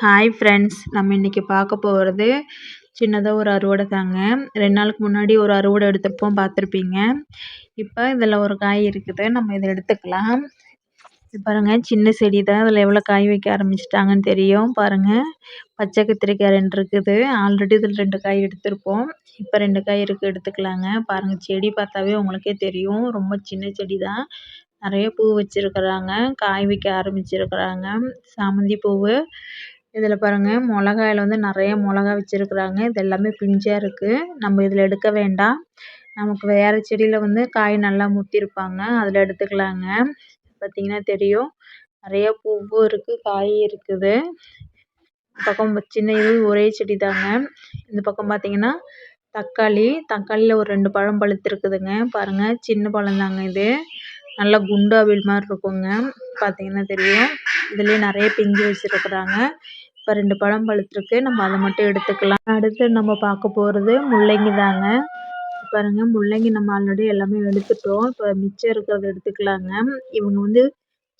Hi friends நம்ம இன்றைக்கி பார்க்க போகிறது சின்னதாக ஒரு அறுவடை தாங்க. ரெண்டு நாளுக்கு முன்னாடி ஒரு அறுவடை எடுத்திருப்போம் பார்த்துருப்பீங்க. இப்போ இதில் ஒரு காய் இருக்குது. நம்ம இதை எடுத்துக்கலாம். இது பாருங்கள் சின்ன செடி தான். அதில் எவ்வளோ காய் வைக்க ஆரம்பிச்சிட்டாங்கன்னு தெரியும். பாருங்கள் பச்சை கத்திரிக்காய் ரெண்டு இருக்குது. ஆல்ரெடி இதில் ரெண்டு காய் எடுத்திருப்போம். இப்போ ரெண்டு காய் இருக்குது எடுத்துக்கலாங்க. பாருங்கள் செடி பார்த்தாவே உங்களுக்கே தெரியும். ரொம்ப சின்ன செடி தான். நிறைய பூ வச்சுருக்குறாங்க. காய் வைக்க ஆரம்பிச்சிருக்கிறாங்க. சாமந்தி பூவு இதில் பாருங்க மிளகாயில வந்து நிறைய மிளகா வச்சுருக்குறாங்க. இது எல்லாமே பிஞ்சாக இருக்குது நம்ம இதில் எடுக்க வேண்டாம். நமக்கு வேறு செடியில் வந்து காய் நல்லா முத்திருப்பாங்க. அதில் எடுத்துக்கலாங்க. பாத்தீங்கன்னா தெரியும். நிறைய பூவும் இருக்குது காய் இருக்குது. பக்கம் சின்ன இது ஒரே செடி தாங்க. இந்த பக்கம் பாத்தீங்கன்னா தக்காளி. தக்காளியில் ஒரு ரெண்டு பழம் பழுத்திருக்குதுங்க. பாருங்க சின்ன பழம் தாங்க இது. நல்லா குண்டு அவிழ் மாதிரி இருக்குங்க. பார்த்தீங்கன்னா தெரியும். இதுலேயே நிறைய பிஞ்சு வச்சுருக்குறாங்க. இப்போ ரெண்டு பழம் பழுத்திருக்கு. நம்ம அதை மட்டும் எடுத்துக்கலாம். அடுத்து நம்ம பார்க்க போகிறது முள்ளங்கி தாங்க. பாருங்க முள்ளங்கி நம்ம ஆல்ரெடி எல்லாமே எடுத்துட்டோம். இப்போ மிச்சம் இருக்கிறத எடுத்துக்கலாங்க. இவங்க வந்து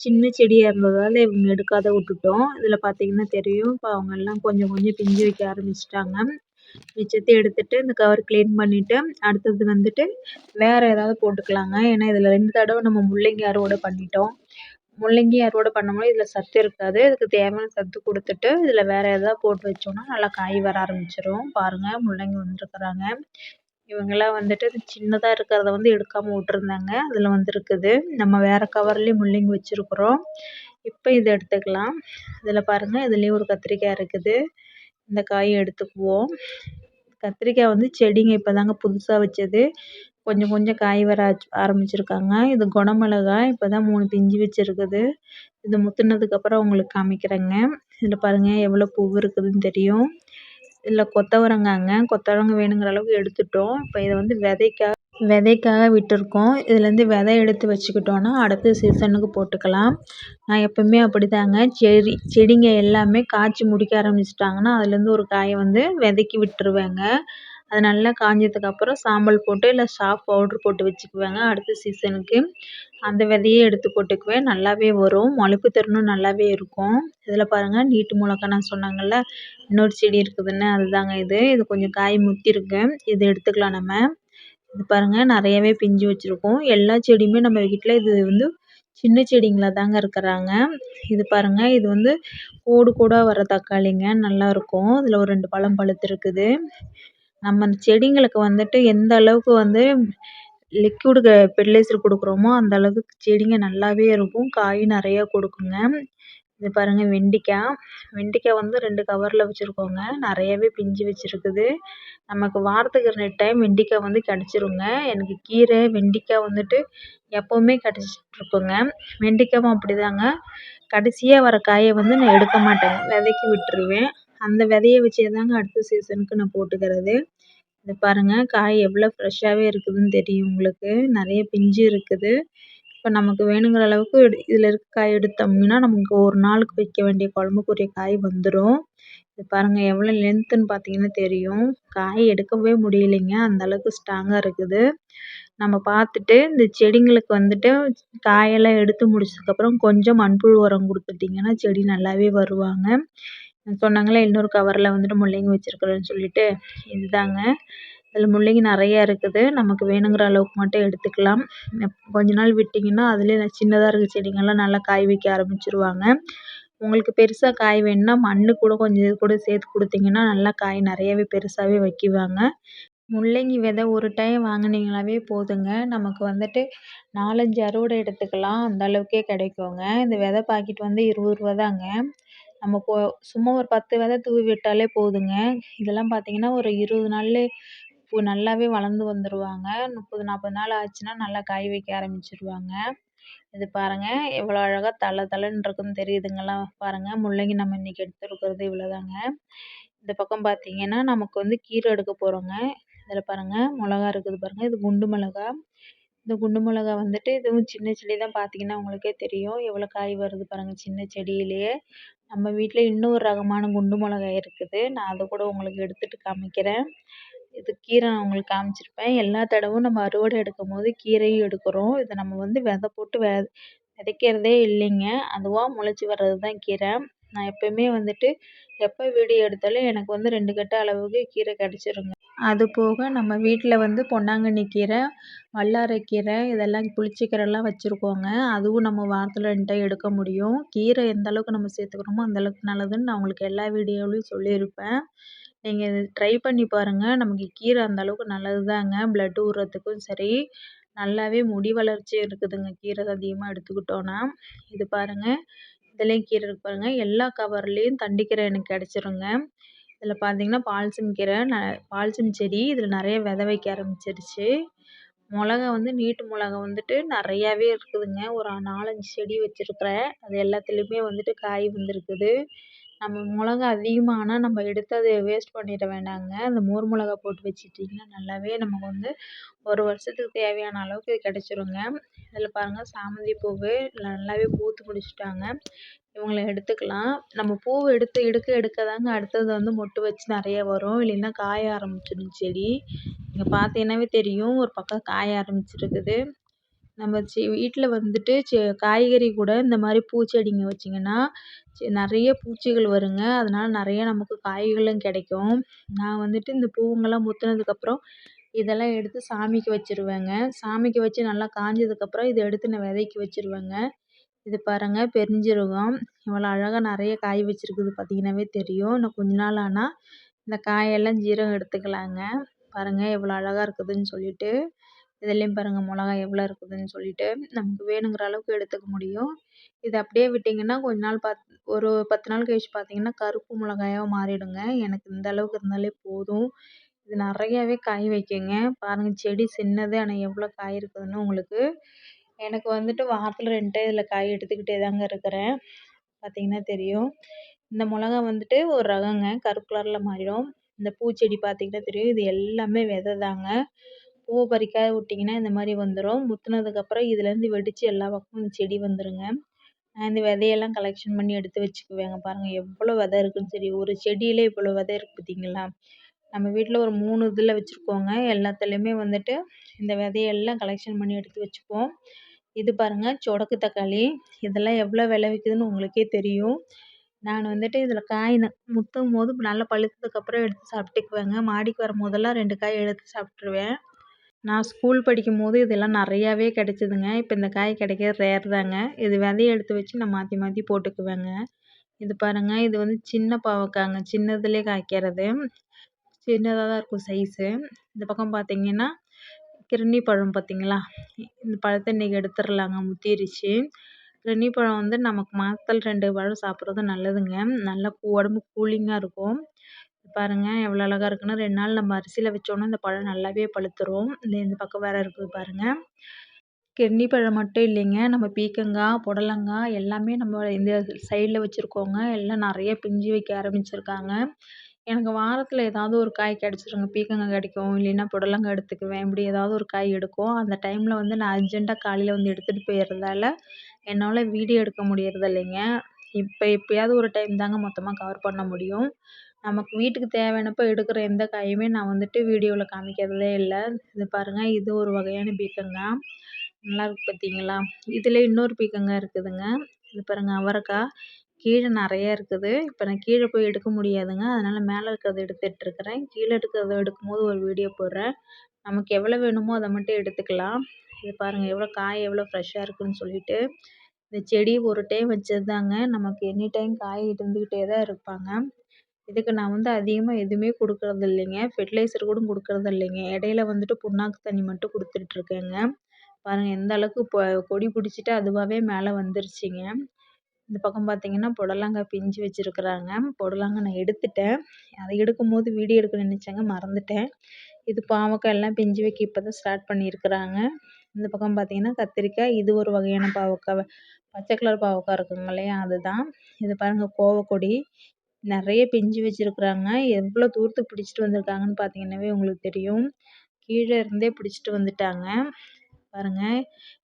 சின்ன செடியாக இருந்ததால் இவங்க எடுக்காத விட்டுட்டோம். இதில் பார்த்தீங்கன்னா தெரியும். இப்போ அவங்க எல்லாம் கொஞ்சம் கொஞ்சம் பிஞ்சு வைக்க ஆரம்பிச்சிட்டாங்க. மிச்சத்தை எடுத்துட்டு இந்த கவர் க்ளீன் பண்ணிவிட்டு அடுத்தது வந்துட்டு வேறு ஏதாவது போட்டுக்கலாங்க. ஏன்னா இதில் ரெண்டு தடவை நம்ம முள்ளங்கி அறுவடை பண்ணிட்டோம். முள்ளங்கி அறுவடை பண்ணும்போது இதில் சத்து இருக்காது. இதுக்கு தேவையான சத்து கொடுத்துட்டு இதில் வேறு எதாவது போட்டு வச்சோம்னா நல்லா காய் வர ஆரம்பிச்சிடும் பாருங்கள் முள்ளங்கி வந்துருக்குறாங்க. இவங்கெல்லாம் வந்துட்டு சின்னதாக இருக்கிறத வந்து எடுக்காமல் விட்ருந்தாங்க அதில் வந்துருக்குது. நம்ம வேறு கவர்லேயும் முள்ளங்கி வச்சுருக்குறோம். இப்போ இதை எடுத்துக்கலாம். இதில் பாருங்கள் இதுலேயும் ஒரு கத்திரிக்காய் இருக்குது. இந்த காயை எடுத்துக்குவோம். கத்திரிக்காய் வந்து செடிங்க இப்போ தாங்க புதுசாக வச்சது. கொஞ்சம் கொஞ்சம் காய் வர ஆரம்பிச்சிருக்காங்க. இது குணமிளகா இப்போ தான் மூணு பிஞ்சு வச்சுருக்குது. இது முத்துனதுக்கப்புறம் உங்களுக்கு காமிக்கிறேங்க. இதில் பாருங்கள் எவ்வளோ பூ இருக்குதுன்னு தெரியும். இதில் கொத்தவரங்காங்க கொத்தவரங்காய் வேணுங்கிற அளவுக்கு எடுத்துட்டோம். இப்போ இதை வந்து விதைக்காக விதைக்காக விட்டுருக்கோம். இதுலேருந்து விதை எடுத்து வச்சுக்கிட்டோன்னா அடுத்த சீசனுக்கு போட்டுக்கலாம். நான் எப்போவுமே அப்படிதாங்க. செடி செடிங்க எல்லாமே காய்ச்சி முடிக்க ஆரம்பிச்சிட்டாங்கன்னா அதுலேருந்து ஒரு காயை வந்து விதைக்கி விட்டுருவேங்க. அது நல்லா காஞ்சதுக்கப்புறம் சாம்பல் போட்டு இல்லை சாஃப் பவுட்ரு போட்டு வச்சுக்குவேங்க அடுத்த சீசனுக்கு அந்த விதையே எடுத்து போட்டுக்குவேன். நல்லாவே வரும். முளைப்பு திறனும் நல்லாவே இருக்கும். இதில் பாருங்கள் நீட்டு மிளகா நான் சொன்னேங்கள்ல இன்னொரு செடி இருக்குதுன்னு அதுதாங்க இது. இது கொஞ்சம் காய் முத்திருக்கு. இது எடுத்துக்கலாம் நம்ம. இது பாருங்கள் நிறையவே பிஞ்சு வச்சுருக்கோம். எல்லா செடியுமே நம்ம வீட்டில் இது வந்து சின்ன செடிங்களாக தாங்க இருக்கிறாங்க. இது பாருங்கள் இது வந்து கோடு கோடாக வர தக்காளிங்க. நல்லாயிருக்கும் இதில் ஒரு ரெண்டு பழம் பழுத்திருக்குது. நம்ம அந்த செடிங்களுக்கு வந்துட்டு எந்த அளவுக்கு வந்து லிக்யூடு பெர்டிலைசர் கொடுக்குறோமோ அந்த அளவுக்கு செடிங்க நல்லாவே இருக்கும். காய் நிறையா கொடுக்குங்க. இது பாருங்கள் வெண்டைக்காய். வெண்டைக்காய் வந்து ரெண்டு கவரில் வச்சுருக்கோங்க. நிறையவே பிஞ்சு வச்சுருக்குது. நமக்கு வாரத்துக்கு ரெண்டு டைம் வெண்டைக்காய் வந்து கிடச்சிருங்க. எனக்கு கீரை வெண்டைக்காய் வந்துட்டு எப்போவுமே கிடச்சிட்ருக்குங்க. வெண்டைக்காவும் அப்படிதாங்க. கடைசியாக வர காயை வந்து நான் எடுக்க மாட்டேங்க. விதைக்கி விட்டுருவேன். அந்த விதைய வச்சே தாங்க அடுத்த சீசனுக்கு நான் போட்டுக்கிறது. இது பாருங்கள் காய் எவ்வளோ ஃப்ரெஷ்ஷாகவே இருக்குதுன்னு தெரியும் உங்களுக்கு. நிறைய பிஞ்சு இருக்குது. இப்போ நமக்கு வேணுங்கிற அளவுக்கு இதில் இருக்க காய் எடுத்தோம்னா நமக்கு ஒரு நாளுக்கு வைக்க வேண்டிய குழம்புக்குரிய காய் வந்துடும் இது பாருங்கள் எவ்வளோ லென்த்துன்னு பார்த்தீங்கன்னா தெரியும். காய் எடுக்கவே முடியலைங்க. அந்த அளவுக்கு ஸ்ட்ராங்காக இருக்குது. நம்ம பார்த்துட்டு இந்த செடிங்களுக்கு வந்துட்டு காயெல்லாம் எடுத்து முடிச்சதுக்கப்புறம் கொஞ்சம் மண்புழு உரம் கொடுத்துட்டிங்கன்னா செடி நல்லாவே வருவாங்க. சொன்னாங்களே இன்னொரு கவரில் வந்துட்டு முள்ளங்கி வச்சுருக்குறேன்னு சொல்லிட்டு. இதுதாங்க இதில் முள்ளங்கி நிறையா இருக்குது. நமக்கு வேணுங்கிற அளவுக்கு மட்டும் எடுத்துக்கலாம். கொஞ்ச நாள் விட்டிங்கன்னா அதுலேயே சின்னதாக இருக்க செடிங்கள்லாம் நல்லா காய் வைக்க ஆரம்பிச்சிருவாங்க. உங்களுக்கு பெருசாக காய் வேணும்னா மண்ணு கூட கொஞ்சம் இது கூட சேர்த்து கொடுத்தீங்கன்னா நல்லா காய் நிறையவே பெருசாகவே வைக்குவாங்க. முள்ளங்கி விதை ஒரு டைம் வாங்கினீங்களாவே போதுங்க. நமக்கு வந்துட்டு நாலஞ்சு அறுவடை எடுத்துக்கலாம். அந்த அளவுக்கே கிடைக்குங்க. இந்த விதை பாக்கெட் வந்து இருபது ரூபா தாங்க நம்ம போ சும்மா ஒரு பத்து விதை தூவி விட்டாலே போதுங்க. இதெல்லாம் பார்த்தீங்கன்னா ஒரு இருபது நாள்லே பூ நல்லாவே வளர்ந்து வந்துடுவாங்க முப்பது நாற்பது நாள் ஆச்சுன்னா நல்லா காய் வைக்க ஆரம்பிச்சிருவாங்க. இது பாருங்கள் எவ்வளோ அழகாக தள தளன்னு இருக்குன்னு தெரியுதுங்களா பாருங்கள் முள்ளங்கி நம்ம இன்றைக்கி எடுத்துருக்கிறது இவ்வளோதாங்க. இந்த பக்கம் பார்த்தீங்கன்னா நமக்கு வந்து கீரை எடுக்க போகிறோங்க இதில் பாருங்கள் மிளகா இருக்குது பாருங்கள் இது குண்டு மிளகா. இந்த குண்டு மிளகா வந்துட்டு இதுவும் சின்ன செடி தான் பார்த்தீங்கன்னா உங்களுக்கே தெரியும். எவ்வளோ காய் வருது பாருங்கள் சின்ன செடியிலேயே நம்ம வீட்டில் இன்னொரு ரகமான குண்டு மிளகாய் இருக்குது. நான் அதை கூட உங்களுக்கு எடுத்துட்டு காமிக்கிறேன். இது கீரை நான் உங்களுக்கு காமிச்சிருப்பேன். எல்லா தடவும் நம்ம அறுவடை எடுக்கும் போது கீரையும் எடுக்கிறோம். இதை நம்ம வந்து விதை போட்டு வெ விதைக்கிறதே இல்லைங்க. அதுவாக முளைச்சி வர்றது தான் கீரை. நான் எப்போயுமே வந்துட்டு எப்போ வீடியோ எடுத்தாலும் எனக்கு வந்து ரெண்டு கட்டு அளவுக்கு கீரை கிடச்சிருங்க. அது போக நம்ம வீட்டில் வந்து பொன்னாங்கண்ணி கீரை வல்லாரைக்கீரை இதெல்லாம் புளிச்சக்கீரைலாம் வச்சுருக்கோங்க. அதுவும் நம்ம வாரத்தில் ரெண்டு டைம் எடுக்க முடியும். கீரை எந்த அளவுக்கு நம்ம சேர்த்துக்கிறோமோ அந்தளவுக்கு நல்லதுன்னு நான் உங்களுக்கு எல்லா வீடியோவிலையும் சொல்லியிருப்பேன். நீங்கள் இது ட்ரை பண்ணி பாருங்கள் நமக்கு கீரை அந்த அளவுக்கு நல்லது தாங்க ப்ளட் ஊறுறதுக்கும் சரி நல்லாவே முடி வளர்ச்சி இருக்குதுங்க. கீரை அதிகமாக எடுத்துக்கிட்டோன்னா இது பாருங்கள் இதுலேயும் கீரை இருக்குது பாருங்கள் எல்லா கவர்லேயும் தண்டிக்கீரை எனக்கு கிடச்சிருங்க. இதில் பார்த்தீங்கன்னா பால்சம் கீரை ந பால்சம் செடி இதில் நிறைய வித வைக்க ஆரம்பிச்சிருச்சு. மிளகா வந்து நீட்டு மிளகா வந்துட்டு நிறையாவே இருக்குதுங்க. ஒரு நாலஞ்சு செடி வச்சுருக்குறேன். அது எல்லாத்துலேயுமே வந்துட்டு காய் வந்திருக்குது. நம்ம மிளகா அதிகமானால் நம்ம எடுத்து அதை வேஸ்ட் பண்ணிட வேண்டாங்க. அந்த மோர் மிளகா போட்டு வச்சுட்டிங்கன்னா நல்லாவே நமக்கு வந்து ஒரு வருஷத்துக்கு தேவையான அளவுக்கு இது கிடச்சிருங்க. இதில் பாருங்கள் சாமந்தி பூவு நல்லாவே பூத்து முடிச்சிட்டாங்க. இவங்கள எடுத்துக்கலாம். நம்ம பூவை எடுத்து எடுக்க எடுக்க தாங்க அடுத்தது வந்து மொட்டு வச்சு நிறைய வரும். இல்லைன்னா காய ஆரம்பிச்சிடும் செடி. இங்கே பார்த்தீங்கன்னாவே தெரியும் ஒரு பக்கம் காய ஆரம்பிச்சிருக்குது. நம்ம செ வீட்டில் வந்துட்டு செ காய்கறி கூட இந்த மாதிரி பூச்செடிங்க வச்சிங்கன்னா நிறைய பூச்சிகள் வருங்க. அதனால நிறைய நமக்கு காய்களும் கிடைக்கும். நான் வந்துட்டு இந்த பூவுங்கள்லாம் முற்றுனதுக்கப்புறம் இதெல்லாம் எடுத்து சாமிக்கு வச்சிருவேங்க. சாமிக்கு வச்சு நல்லா காஞ்சதுக்கப்புறம் இதை எடுத்து நான் விதைக்கு வச்சிருவேங்க. இது பாருங்கள் பெருஞ்சீரகம். இவ்வளோ அழகாக நிறைய காய் வச்சிருக்குது பார்த்தீங்கன்னாவே தெரியும். இன்னும் கொஞ்ச நாள் ஆனால் இந்த காயெல்லாம் ஜீரகம் எடுத்துக்கலாங்க. பாருங்கள் எவ்வளோ அழகாக இருக்குதுன்னு சொல்லிட்டு. இதுலேயும் பாருங்கள் மிளகா எவ்வளோ இருக்குதுன்னு சொல்லிட்டு நமக்கு வேணுங்கிற அளவுக்கு எடுத்துக்க முடியும். இதை அப்படியே விட்டிங்கன்னா கொஞ்ச நாள் பாத் ஒரு பத்து நாள் கழிச்சு பார்த்தீங்கன்னா கருப்பு மிளகாயா மாறிடுங்க. எனக்கு இந்த அளவுக்கு இருந்தாலே போதும். இது நிறையாவே காய் வைக்குங்க. பாருங்கள் செடி சின்னது ஆனால் எவ்வளோ காய் இருக்குதுன்னு உங்களுக்கு. எனக்கு வந்துட்டு வாரத்தில் ரெண்டு டைம் இதில் காய் எடுத்துக்கிட்டே தாங்க இருக்கிறேன். பார்த்திங்கன்னா தெரியும். இந்த மிளகா வந்துட்டு ஒரு ரகங்க. கருப்பு கலரில் மாறிடும். இந்த பூச்செடி பார்த்திங்கன்னா தெரியும். இது எல்லாமே விதை தாங்க பூ பறிக்காத விட்டிங்கன்னா இந்த மாதிரி வந்துடும் முத்துனதுக்கப்புறம் இதுலேருந்து வெடித்து எல்லா பக்கமும் செடி வந்துடுங்க நான் இந்த விதையெல்லாம் கலெக்ஷன் பண்ணி எடுத்து வச்சுக்குவேங்க. பாருங்கள் எவ்வளோ விதை இருக்குதுன்னு சரி ஒரு செடியிலே இவ்வளோ விதை இருக்குது பார்த்தீங்களா நம்ம வீட்டில் ஒரு மூணு இதில் வச்சுருக்கோங்க. எல்லாத்துலேயுமே வந்துட்டு இந்த விதையெல்லாம் கலெக்ஷன் பண்ணி எடுத்து வச்சுப்போம். இது பாருங்கள் சொடக்கு தக்காளி. இதெல்லாம் எவ்வளோ விலை விற்குதுன்னு உங்களுக்கே தெரியும். நான் வந்துட்டு இதில் காய் முற்றும் போது நல்லா பழுத்ததுக்கப்புறம் எடுத்து சாப்பிட்டுக்குவேங்க. மாடிக்கு வரும்போதெல்லாம் ரெண்டு காய் எடுத்து சாப்பிட்ருவேன் நான் ஸ்கூல் படிக்கும்போது இதெல்லாம் நிறையாவே கிடச்சிதுங்க. இப்போ இந்த காய் கிடைக்கிறது ரேர் தாங்க. இது விதைய எடுத்து வச்சு நான் மாற்றி மாற்றி போட்டுக்குவேங்க. இது பாருங்கள் இது வந்து சின்ன பாவக்காங்க. சின்னதுலேயே காய்க்கிறது. சின்னதாக தான் இருக்கும் சைஸு இந்த பக்கம் பார்த்தீங்கன்னா கிருணி பழம் பார்த்தீங்களா இந்த பழத்தை இன்றைக்கி எடுத்துடலாங்க முத்திருச்சு. கிருணி பழம் வந்து நமக்கு மாதத்தில் ரெண்டு பழம் சாப்பிட்றது நல்லதுங்க. நல்லா உடம்பு கூலிங்காக இருக்கும். பாருங்கள் எவ்வளோ அழகாக இருக்குன்னு ரெண்டு நாள் நம்ம அரிசியில் வச்சோன்னா இந்த பழம் நல்லாவே பழுத்துரும். இந்த இந்த பக்கம் வேறு இருக்குது பாருங்கள் கிர்னி பழம் மட்டும் இல்லைங்க. நம்ம பீக்கங்காய் புடலங்காய் எல்லாமே நம்ம இந்த சைடில் வச்சுருக்கோங்க. எல்லாம் நிறைய பிஞ்சு வைக்க ஆரம்பிச்சிருக்காங்க. எனக்கு வாரத்தில் ஏதாவது ஒரு காய் கிடச்சிருங்க. பீக்கங்காய் கிடைக்கும். இல்லைன்னா புடலங்காய் எடுத்துக்குவேன். இப்படி ஏதாவது ஒரு காய் எடுக்கும். அந்த டைமில் வந்து நான் அர்ஜென்ட்டாக காலையில் வந்து எடுத்துகிட்டு போயிடுறதால என்னால் வீடியோ எடுக்க முடியறது இல்லைங்க இப்போ எப்போயாவது ஒரு டைம் தாங்க மொத்தமாக கவர் பண்ண முடியும். நமக்கு வீட்டுக்கு தேவையானப்போ எடுக்கிற எந்த காயுமே நான் வந்துட்டு வீடியோவில் காமிக்கிறதே இல்லை. இது பாருங்கள் இது ஒரு வகையான பீக்கங்காய் நல்லாயிருக்கு பார்த்தீங்களா இதில் இன்னொரு பீக்கங்காய் இருக்குதுங்க. இது பாருங்கள் அவரைக்காய் கீழே நிறையா இருக்குது. இப்போ நான் கீழே போய் எடுக்க முடியாதுங்க. அதனால் மேலே இருக்கிறத எடுத்துகிட்ருக்கிறேன் கீழே இருக்கிறத எடுக்கும்போது ஒரு வீடியோ போடுறேன். நமக்கு எவ்வளோ வேணுமோ அதை மட்டும் எடுத்துக்கலாம். இது பாருங்கள் எவ்வளோ காய் எவ்வளோ ஃப்ரெஷ்ஷாக இருக்குதுன்னு சொல்லிட்டு. இந்த செடி ஒரு டைம் வச்சது தாங்க நமக்கு எனி டைம் காய் இருந்துக்கிட்டே தான் இருப்பாங்க. இதுக்கு நான் வந்து அதிகமாக எதுவுமே கொடுக்கறது இல்லைங்க. ஃபெர்டிலைசர் கூட கொடுக்கறது இல்லைங்க. இடையில வந்துட்டு புண்ணாக்கு தண்ணி மட்டும் கொடுத்துட்ருக்கேங்க பாருங்கள் எந்த அளவுக்கு இப்போ கொடி பிடிச்சிட்டு அதுவாகவே மேலே வந்துருச்சுங்க. இந்த பக்கம் பார்த்தீங்கன்னா புடலங்காய் பிஞ்சு வச்சுருக்குறாங்க. புடலங்காய் நான் எடுத்துட்டேன். அதை எடுக்கும் போது வீடியோ எடுக்க நினச்சேங்க மறந்துட்டேன். இது பாவக்காய் எல்லாம் பிஞ்சு வைக்க இப்போ தான் ஸ்டார்ட் பண்ணியிருக்கிறாங்க. இந்த பக்கம் பார்த்தீங்கன்னா கத்திரிக்காய் இது ஒரு வகையான பாவக்காய். பச்சை கலர் பாவக்காய் இருக்குங்க இல்லையா அதுதான். இது பாருங்கள் கோவக்கொடி. நிறைய பிஞ்சு வச்சுருக்குறாங்க. எவ்வளோ தூரத்துக்கு பிடிச்சிட்டு வந்திருக்காங்கன்னு பார்த்தீங்கன்னாவே உங்களுக்கு தெரியும். கீழே இருந்தே பிடிச்சிட்டு வந்துட்டாங்க. பாருங்கள்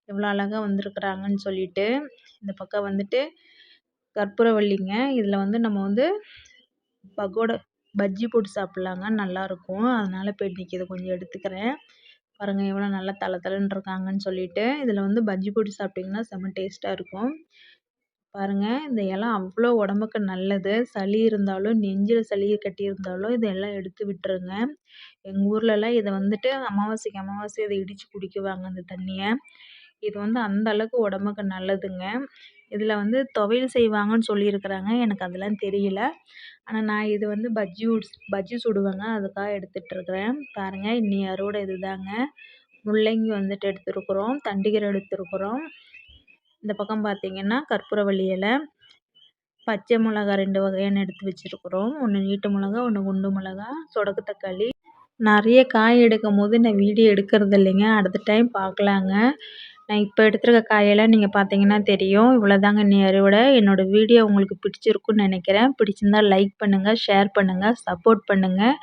எவ்வளோ அழகாக வந்திருக்குறாங்கன்னு சொல்லிட்டு இந்த பக்கம் வந்துட்டு கற்பூரவல்லிங்க. இதில் வந்து நம்ம வந்து பகோடா பஜ்ஜி போட்டு சாப்பிட்லாங்க. நல்லாயிருக்கும் அதனால் இப்போ இன்றைக்கி இதை கொஞ்சம் எடுத்துக்கிறேன். பாருங்கள் எவ்வளோ நல்லா தள தளன்னு இருக்காங்கன்னு சொல்லிட்டு இதில் வந்து பஜ்ஜி போட்டு சாப்பிட்டிங்கன்னா செம்ம டேஸ்ட்டாக இருக்கும். பாருங்கள் இந்த இலை அவ்வளோ உடம்புக்கு நல்லது. சளி இருந்தாலும் நெஞ்சில் சளி கட்டி இருந்தாலும் இதெல்லாம் எடுத்து விட்டுருங்க. எங்கள் ஊர்லலாம் இதை வந்துட்டு அமாவாசைக்கு அமாவாசை இதை இடித்து குடிக்குவாங்க அந்த தண்ணியை. இது வந்து அந்த அளவுக்கு உடம்புக்கு நல்லதுங்க. இதில் வந்து துவையல் செய்வாங்கன்னு சொல்லியிருக்கிறாங்க. எனக்கு அதெல்லாம் தெரியல. ஆனால் நான் இது வந்து பஜ்ஜி பஜ்ஜி சுடுவேங்க அதுக்காக எடுத்துகிட்ருக்குறேன் பாருங்கள் இன்னி அறுவடை இது தாங்க முள்ளங்கி வந்துட்டு எடுத்துருக்குறோம் தண்டுக்கீரை எடுத்துருக்குறோம். இந்த பக்கம் பார்த்திங்கன்னா கற்பூரவள்ளி இலை பச்சை மிளகா ரெண்டு வகையான எடுத்து வச்சுருக்குறோம். ஒன்று நீட்டு மிளகா ஒன்று குண்டு மிளகா சொடக்கு தக்காளி. நிறைய காய் எடுக்கும் போது நான் வீடியோ எடுக்கிறது இல்லைங்க. அடுத்த டைம் பார்க்கலாங்க நான் இப்போ எடுத்துருக்க காயெல்லாம் நீங்கள் பார்த்தீங்கன்னா தெரியும். இவ்வளோதாங்க நீ அறுவடை. என்னோடய வீடியோ உங்களுக்கு பிடிச்சிருக்குன்னு நினைக்கிறேன். பிடிச்சிருந்தா லைக் பண்ணுங்கள் ஷேர் பண்ணுங்கள் சப்போர்ட் பண்ணுங்கள்